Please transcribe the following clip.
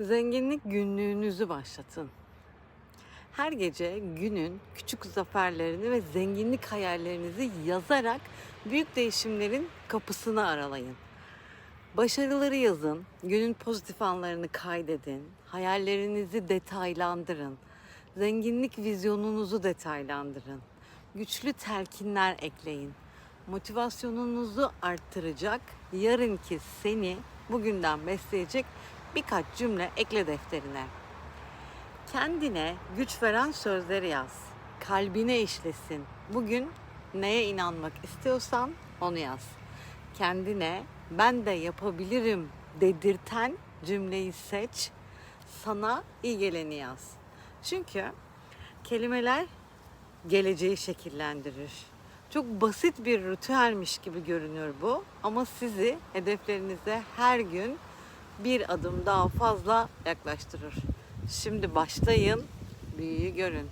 Zenginlik günlüğünüzü başlatın. Her gece günün küçük zaferlerini ve zenginlik hayallerinizi yazarak büyük değişimlerin kapısını aralayın. Başarıları yazın, günün pozitif anlarını kaydedin, hayallerinizi detaylandırın, zenginlik vizyonunuzu detaylandırın, güçlü telkinler ekleyin. Motivasyonunuzu arttıracak, yarınki seni bugünden besleyecek birkaç cümle ekle defterine. Kendine güç veren sözleri yaz. Kalbine işlesin. Bugün neye inanmak istiyorsan onu yaz. Kendine ben de yapabilirim dedirten cümleyi seç. Sana iyi geleni yaz. Çünkü kelimeler geleceği şekillendirir. Çok basit bir ritüelmiş gibi görünüyor bu ama sizi hedeflerinize her gün bir adım daha fazla yaklaştırır. Şimdi başlayın, büyüyü görün.